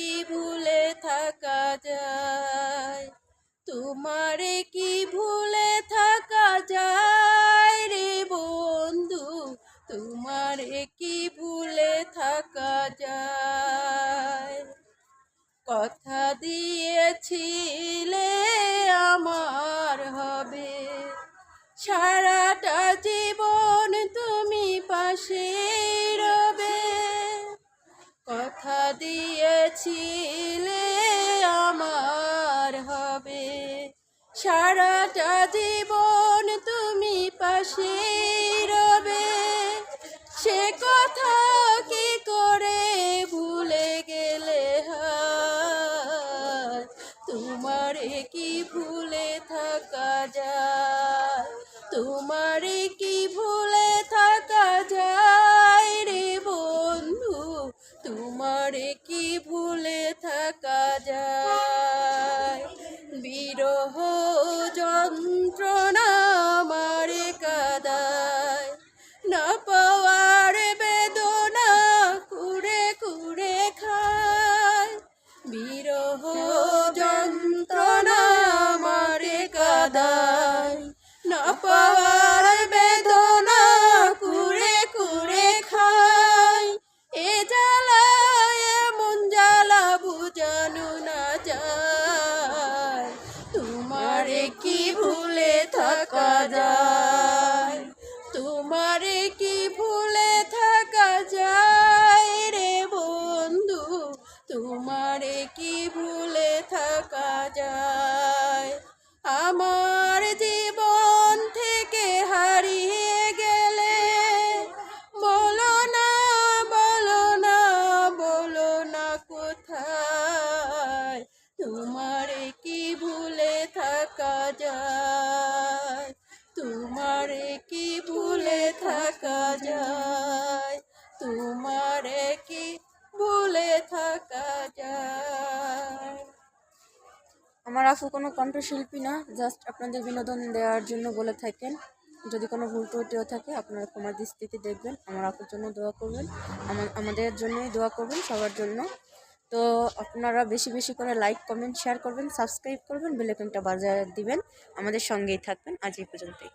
কি ভুলে থাকা যায় তোমারে কি ভুলে থাকা সারাটা জীবন তুমি পাশে রবে। সে কথা কি করে ভুলে গেলে তোমার কি ভুলে থাকা যায়? তোমার কি ভুলে কাদায় না পাওয়ার বেদনা কুড়ে কুড়ে খায় এ জ্বালা এমন জ্বালা বুঝানো না যায়। তোমারে কি ভুলে থাকা যায়? তোমারে কি ভুলে থাকা যায় রে বন্ধু? তোমারে কি ভুলে যায়? তোমারে কি ভুলে থাকা যায়? তোমারে কি ভুলে থাকা যায়? আমার আফু কোনো কণ্ঠশিল্পী না জাস্ট আপনাদের বিনোদন দেওয়ার জন্য বলে থাকেন। যদি কোনো ভুল ত্রুটিও থাকে, আপনারা ক্ষমার দৃষ্টিতে দেখবেন। আমার আপুর জন্য দোয়া করবেন। আমা- আমাদের জন্যই দোয়া করবেন, সবার জন্য। তো আপনারা বেশি বেশি করে লাইক কমেন্ট শেয়ার করবেন সাবস্ক্রাইব করবেন বেলেকনটা বাজার দিবেন। আমাদের সঙ্গেই থাকবেন। আজ এই পর্যন্তই।